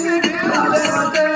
I'm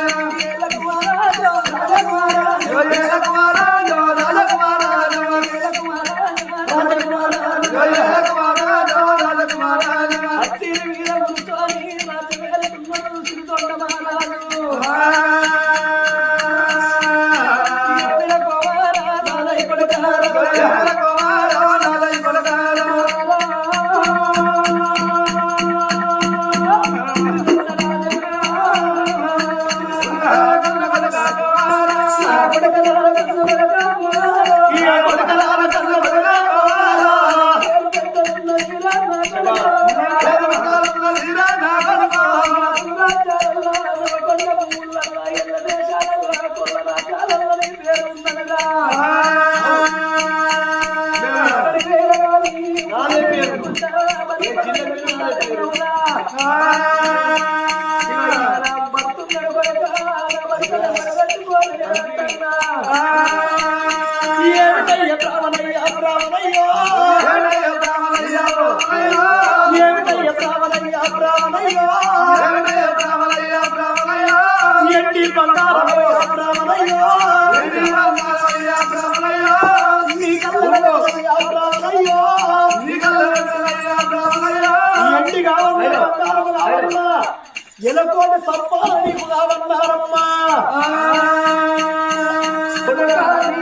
ఎలకోటి సంపాదన నీకు కావన్నారమ్మా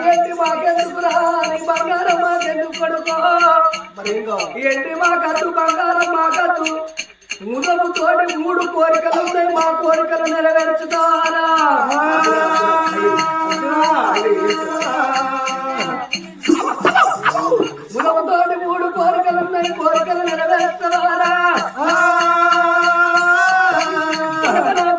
ఏంటి మాకెందుకురా? నీ బంగారం మాకెందుకు కొడుకో? ఏంటి మా కత్తు బంగారం మా కత్తు ముదము తోటి మూడు కోరికలు ఉన్నాయి మా కోరికలు నెరవేర్చుతారా? ముదము తోటి మూడు కోరికలు ఉన్నాయి కోరికలు నెరవేర్చుతారా? que te lo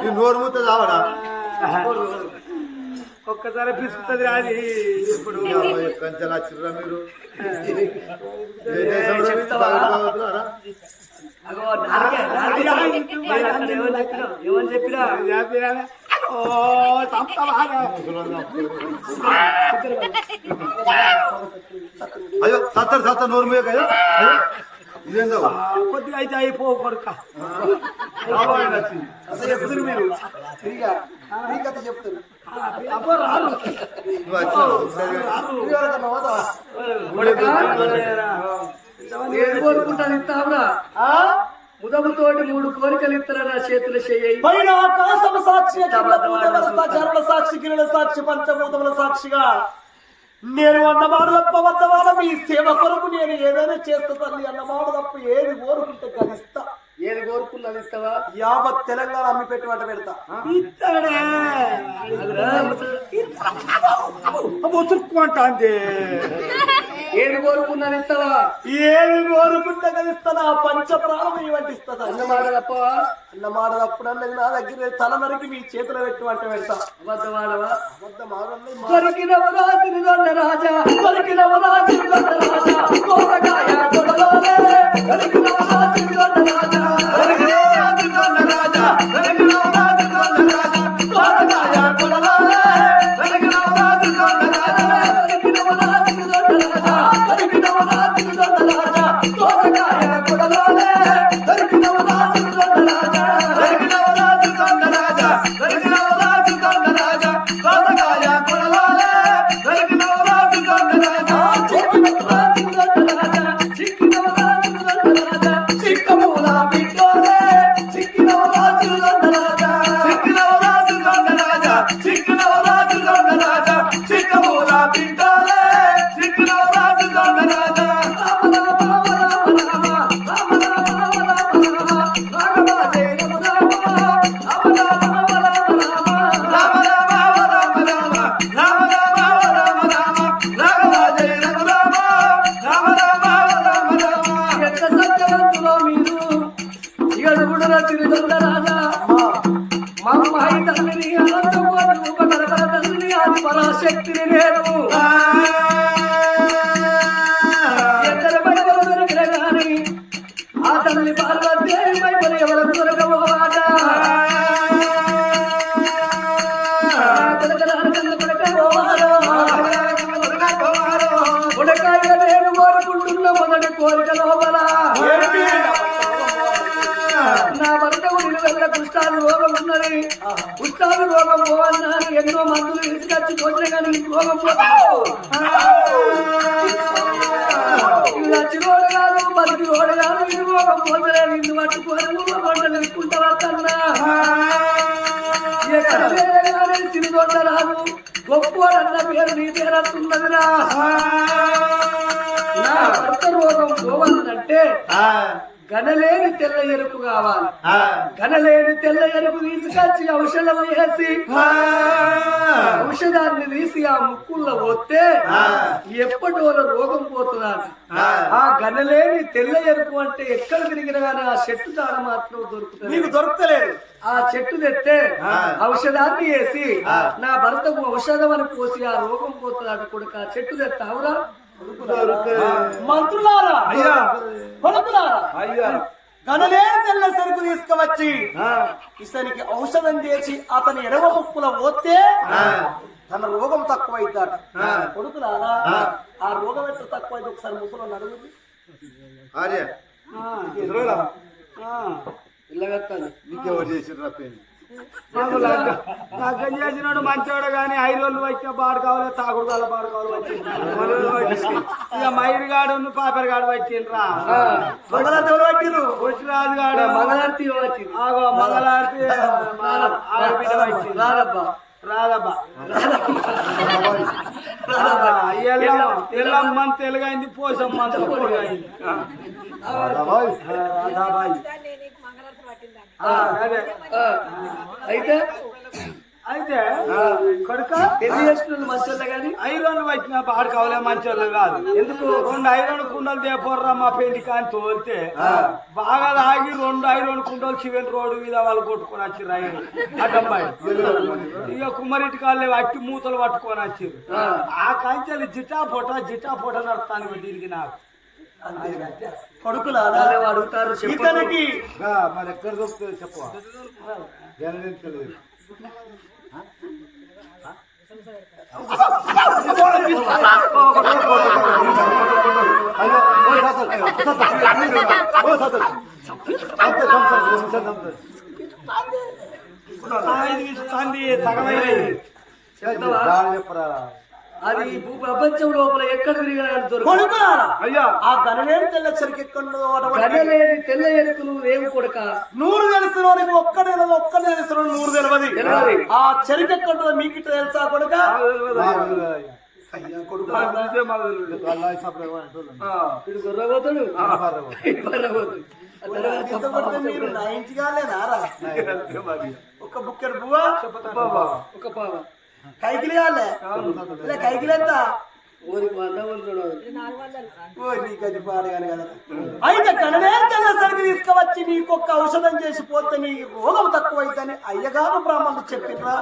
ఈ నోరు మూత చావడా ఒక్కసారి పిసుకుతుంది రాది ఇప్పుడు కంచెలా చిర్రా మీరు? ఏమని చెప్పినా ఓ అయ్యో సత్తర్ సత్తర్ నోరు ఇదేందో కొద్దిగా అయితే అయిపో కొడుక. ఏం కోరుకుంటాను ఇస్తావురా ముదముతోటి మూడు కోరికలు ఇస్తారా చేతులు పైన ఆకాశము సాక్షి సాక్షి కిరణ సాక్షి పంచభూతముల సాక్షిగా. నేను అన్నమాట తప్ప వద్దవాడ మీ సేవ కొరకు నేను ఏదైనా చేస్తా తల్లి అన్నమాట తప్ప ఏది కోరుకుంటే కనిస్తా ఏది కోరుకున్నది ఇస్తావా యావత్ తెలంగాణ అమ్మి పెట్టి వంట పెడతా ఇస్తాడే ఏది కోరుకున్నది ఇస్తావా? ఏమి కోరుకుంటే కనిస్తానా పంచ ప్రాణం ఇవ్వండిస్తా అన్నమాట తప్పవా అన్న మాట తప్పుడన్నది నా దగ్గర తల నరికి మీ చేతిలో పెట్టి వంట పెడతా. తిరుగొండ రాజా. దొరికినవరా తిరుగొండ రాజా. కోసకాయ కొడలోనే దొరికినవరా రోగం పోవన్నాను ఎన్నో మందులు తీసుకొచ్చి పోతే కానీ నీకు రోగం పోతావు ఇలా చిరోడు కాదు బతికి రోడు కాదు ఇది రోగం పోతలేదు. నిన్ను పట్టుకొని నువ్వు పంటలు విక్కుంటావా కన్నా? ఎక్కడ పేరగానే సిరిదొండ రాదు గొప్పవాడన్న పేరు నీ పేరు నా భర్త రోగం పోవాలంటే గనలేని తెల్ల ఎరుపు కావాలి. గనలేని తెల్ల ఎరుపు తీసుకొచ్చి ఔషధం వేసి ఔషధాన్ని తీసి ఆ ముక్కుల్లో పోతే ఎప్పటివల్ల రోగం పోతున్నాడు ఆ. గనలేని తెల్ల ఎరుపు అంటే ఎక్కడ తిరిగినా కానీ ఆ చెట్టు తాడ మాత్రం దొరుకుతుంది నీకు దొరకలేదు ఆ చెట్టు తెస్తే ఔషధాన్ని వేసి నా భర్తకు ఔషధం అని పోసి ఆ రోగం పోతున్నాడు కొడుకు. ఆ చెట్టు తెస్తావురా మంత్రులారా? అయ్యా. కొడుకులారా? అయ్యా. గనలేని తెల్ల సరుకు తీసుకువచ్చి ఇతనికి ఔషధం చేసి అతని ఎడమ ముక్కుల పోతే తన రోగం తక్కువైందట కొడుకులారా ఆ. రోగం ఎట్లా తక్కువైంది? ఒకసారి ముసలో నడుగుది ఆర్య. ఇల్లగత్తాను నీకెవరు చేసిన పెళ్ళి లగ్గం చేసినాడు? మంచోడు కానీ ఐదు రోజులు వచ్చిన పాడు కావాలి తాగుడు కావాలి పాడు కావాలి వచ్చింది ఇక మైరు గాడు పాపర్ గాడు వచ్చిండ్రా. మంగళాదేవులు పట్టిరు పుష్టిరాజు గాడు. మంగళారతి వచ్చింది ఆగో మంగళారతి ఆడబిడ్డ వచ్చింది. రాదబ్బా రాదబ్బా ఎల్లమ్మ తెలుగైంది పోసమ్మ. అదే ఆ, అయితే? అయితే కొడుక? పెళ్ళి చేసిన మంచోళ్ళ కానీ? ఐరన్ వచ్చిన పాడు కావాలే మంచోళ్ళు కాదు. ఎందుకు? రెండు ఐరన్ కుండలు దేపోర్రా మా పెళ్ళి కానీ తోలితే బాగా తాగి రెండు ఐరన్ కుండలు చివరి రోడ్డు మీద వాళ్ళు కొట్టుకొని వచ్చిర్రు ఐరన్ అడ్డంబాయి ఇక కుమ్మరిటి కాళ్ళే అట్టి మూతలు పట్టుకొని వచ్చిర్రు. ఆ. కంచెలు జిటా ఫోటో జిటా ఫోటో నడుస్తాను దీనికి నాకు కొడుకులారా వాళ్ళు అడుగుతారు చెప్పు ఇతనికి గా, మరి ఎక్కడ దొరుకుతుంది చెప్పు జనరేట్ తెలియదు అయ్యో, ఓ సాసల్, ఓ సాసల్. అంతే, సంసారం, సంసారం, సంసారం. సంది సగమైనది చెప్తావా? జాలి చెప్పరా అది భూ ప్రపంచం లోపల ఎక్కడ అయ్యా. ఆ గనలేని తెల్లచ్చరికి ఎక్కడో అటువంటి గడలేని తెల్ల ఎరుకులు రేవు కొడక. నూరు తెలిసిన ఒక్క నెల ఒక్క తెలిసిన నూరు తెలియదు. ఆ చెరుకు ఎక్కడ మీకు తెలుసా కొడుక అయ్యా కొడుకు. అల్లాహ్ సబ్ర అంటున్నాను ఇడు గొర్రపోతాడు. ఇడు బర్రపోతాడు. ఆ తర్వాత ఇంత కొడితే మీరు నా ఇంటిగా లేనారా ఒక బుక్కెడు పువ్వ? ఒక పావ. కైకిలి కాలే ఇలా కైకిలి ఎంత అయితే కనలేని తెల్లసరికి తీసుకువచ్చి నీకు ఒక్క ఔషధం చేసి పోతే నీ రోగం తక్కువ అయితేనే అయ్యగారు బ్రాహ్మణులు చెప్పినరా?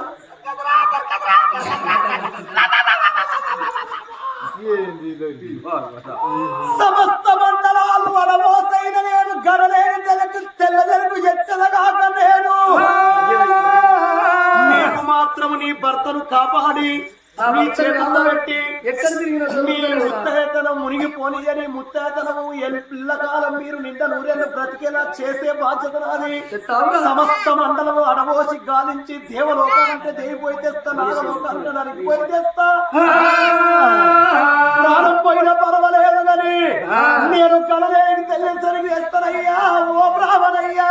సమస్త మండలాలు వనమోసైన నేను గడలేని తెలకు తెల్లదెలకు ఎచ్చలగాక నేను. భర్తను కాపాడి చేతుల్లో పెట్టి మీ కదా. ముత్తేతనం మునిగిపోనియని ముత్తేతనము పిల్లకాలం మీరు నిండా నూరేళ్ళు బ్రతికేలా చేసే బాధ్యత నాది? సమస్త మండలము అడబోసి గాలించి దేవలోకాలంటే దేవిపోయి తెస్తా నాగలోకాలంటే నరికిపోయి తెస్తా. ప్రాణం పోయినా పర్వాలేదు కానీ నేను కలలేని తెల్లని సరిగి వేస్తానయ్యా ఓ బ్రాహ్మణయ్యా.